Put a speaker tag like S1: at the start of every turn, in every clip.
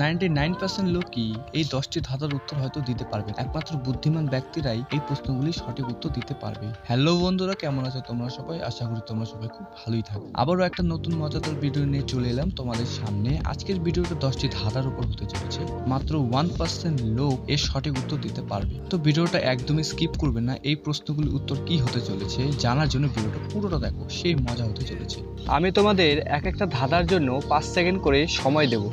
S1: Ninety nine percent লোকই এই দশটি ধাঁধার উত্তর হয়তো দিতে পারবে। একমাত্র বুদ্ধিমান ব্যক্তিরাই এই প্রশ্নগুলি সঠিক উত্তর দিতে পারবে। হ্যালো বন্ধুরা, কেমন আছো তোমরা সবাই? আশা করি তোমরা সবাই খুব ভালোই থাকো। আবারও একটা নতুন মজাদার ভিডিও নিয়ে চলে এলাম তোমাদের সামনে। আজকের ভিডিওটা দশটি ধাঁধার উপর হতে চলেছে। মাত্র ওয়ান পার্সেন্ট লোক এর সঠিক উত্তর দিতে পারবে। তো ভিডিওটা একদমই স্কিপ করবে না। এই প্রশ্নগুলির উত্তর কি হতে চলেছে জানার জন্য ভিডিওটা পুরোটা দেখো। সেই মজা হতে চলেছে।
S2: আমি তোমাদের এক একটা ধাঁধার জন্য পাঁচ সেকেন্ড করে সময় দেব।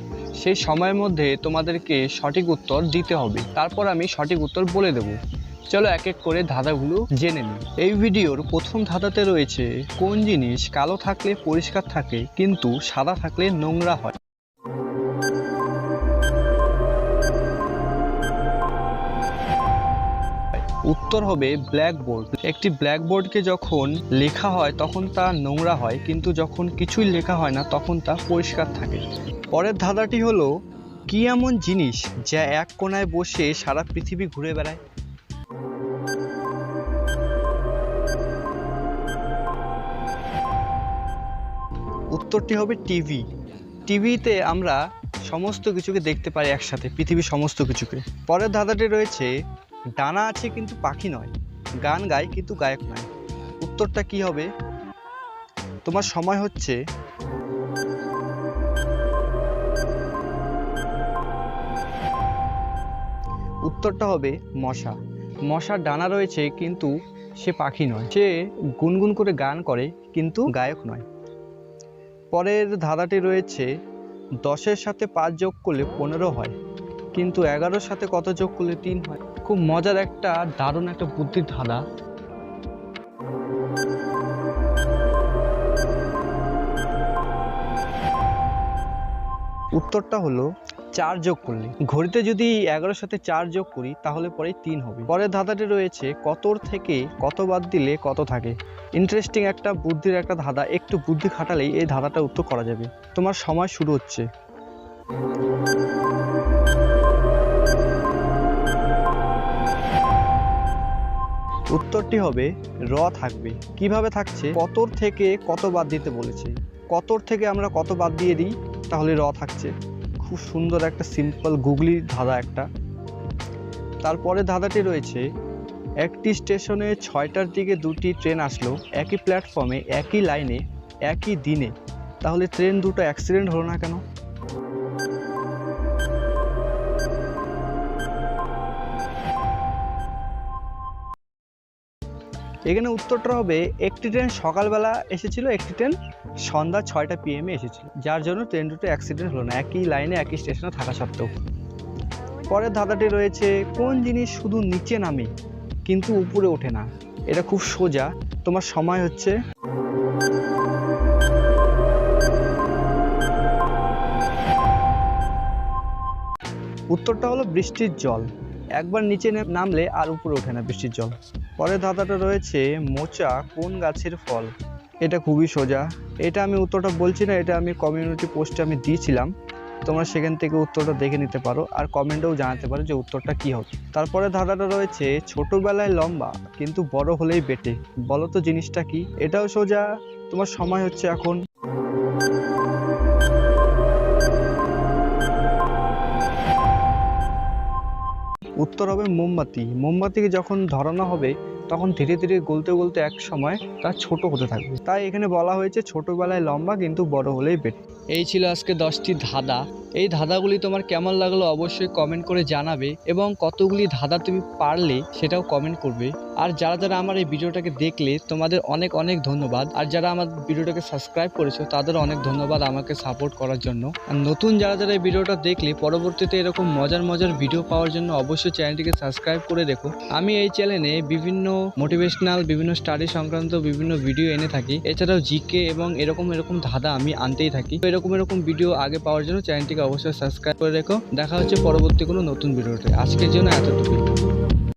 S2: সেই সময়ের মধ্যে তোমাদেরকে সঠিক উত্তর দিতে হবে। তারপর আমি সঠিক উত্তর বলে দেব। চলো এক এক করে ধাঁধাগুলো জেনে নিই। এই ভিডিওর প্রথম ধাঁধাতে রয়েছে, কোন জিনিস কালো থাকলে পরিষ্কার থাকে, কিন্তু সাদা থাকলে নোংরা হয়? উত্তর হবে ব্ল্যাকবোর্ড। একটি ব্ল্যাকবোর্ডকে যখন লেখা হয়, তখন তা নোংরা হয়, কিন্তু যখন কিছুই লেখা হয় না, তখন তা পরিষ্কার থাকে। পরের ধাঁধাটি হলো, কি এমন জিনিস যা এক কোণায় বসে সারা পৃথিবী ঘুরে বেড়ায়? উত্তরটি হবে টিভি। টিভিতে আমরা সমস্ত কিছুকে দেখতে পারি একসাথে, পৃথিবীর সমস্ত কিছুকে। পরের ধাঁধাটি রয়েছে, ডানা আছে কিন্তু পাখি নয়, গান গায় কিন্তু গায়ক নয়। উত্তরটা কি হবে? তোমার সময় হচ্ছে উত্তরটা হবে মশা। মশার ডানা রয়েছে কিন্তু সে পাখি নয়। সে গুনগুন করে গান করে কিন্তু গায়ক নয়। পরের ধাঁধাটি রয়েছে, দশের সাথে পাঁচ যোগ করলে পনেরো হয়, কিন্তু এগারোর সাথে কত যোগ করলে তিন হয়? খুব মজার একটা, দারুণ একটা বুদ্ধির ধাঁধা। উত্তরটা হলো চার যোগ করলে। ঘড়িতে যদি এগারোর সাথে চার যোগ করি, তাহলে পরে তিন হবে। পরের ধাঁধাটি রয়েছে কতর থেকে কত বাদ দিলে কত থাকে। ইন্টারেস্টিং একটা বুদ্ধির একটা ধাঁধা, একটু বুদ্ধি খাটালেই এই ধাঁধাটা উত্তর করা যাবে। তোমার সময় শুরু হচ্ছে। উত্তরটি হবে, র থাকবে। কীভাবে থাকছে? কতর থেকে কত বাদ দিতে বলেছে? কতর থেকে আমরা কত বাদ দিয়ে দিই? তাহলে র থাকছে। খুব সুন্দর একটা সিম্পল গুগলি ধাঁধা একটা। তারপরে ধাঁধাটি রয়েছে, একটি স্টেশনে ছয়টার দিকে দুটি ট্রেন আসলো, একই প্ল্যাটফর্মে একই লাইনে একই দিনে। তাহলে ট্রেন দুটো অ্যাক্সিডেন্ট হলো না কেন? এখানে উত্তরটা হবে, একটি ট্রেন সকালবেলা এসেছিল, একটি ট্রেন সন্ধ্যা ছয়টা পিএমে এসেছিল। যার জন্য ট্রেন দুটো অ্যাক্সিডেন্ট হলো না, একই লাইনে একই স্টেশনে থাকা সত্ত্বেও। পরের ধাঁধাটি রয়েছে, কোন জিনিস শুধু নিচে নামে, কিন্তু উপরে ওঠে না? এটা খুব সোজা। তোমার সময় হচ্ছে। উত্তরটা হলো বৃষ্টির জল। একবার নিচে নামলে আর উপরে ওঠে না বৃষ্টির জল। পরের ধাঁধাটা রয়েছে মোচা কোন গাছের ফল? এটা খুবই সোজা। এটা আমি উত্তরটা বলছি না, এটা আমি কমিউনিটি পোস্টে আমি দিয়েছিলাম। তোমরা সেখান থেকে উত্তরটা দেখে নিতে পারো আর কমেন্টেও জানাতে পারো যে উত্তরটা কি হবে। তারপরে ধাঁধাটা রয়েছে, ছোটোবেলায় লম্বা কিন্তু বড় হলেই বেটে। বলো তো জিনিসটা কি? এটাও সোজা। তোমার সময় হচ্ছে এখন। উত্তর হবে মোমবাতি। মোমবাতিকে যখন ধরানো হবে, তখন ধীরে ধীরে গলতে গলতে এক সময় তা ছোট হতে থাকবে। তাই এখানে বলা হয়েছে ছোটবেলায় লম্বা কিন্তু বড় হলেই বেটে এই ছিল আজকে দশটি ধাঁধা। এই ধাঁধাগুলি তোমার কেমন লাগল অবশ্যই কমেন্ট করে জানাবে এবং কতগুলি ধাঁধা তুমি পারলে সেটাও কমেন্ট করবে। আর যারা যারা আমার এই ভিডিওটাকে দেখলে, তোমাদের অনেক অনেক ধন্যবাদ। আর যারা আমার ভিডিওটাকে সাবস্ক্রাইব করেছ, তাদের অনেক ধন্যবাদ আমাকে সাপোর্ট করার জন্য। আর নতুন যারা যারা এই ভিডিওটা দেখলে, পরবর্তীতে এরকম মজার মজার ভিডিও পাওয়ার জন্য অবশ্যই চ্যানেলটিকে সাবস্ক্রাইব করে দেখো আমি এই চ্যানেলে বিভিন্ন মোটিভেশনাল বিভিন্ন স্টাডি সংক্রান্ত বিভিন্ন ভিডিও এনে থাকি। এছাড়াও জিকে এবং এরকম এরকম ধাঁধা আমি আনতেই থাকি। তো এরকম এরকম ভিডিও আগে পাওয়ার জন্য চ্যানেলটিকে অবশ্যই সাবস্ক্রাইব করে রেখো। দেখা হচ্ছে পরবর্তী কোনো নতুন ভিডিওতে। আজকের জন্য এতটুকুই।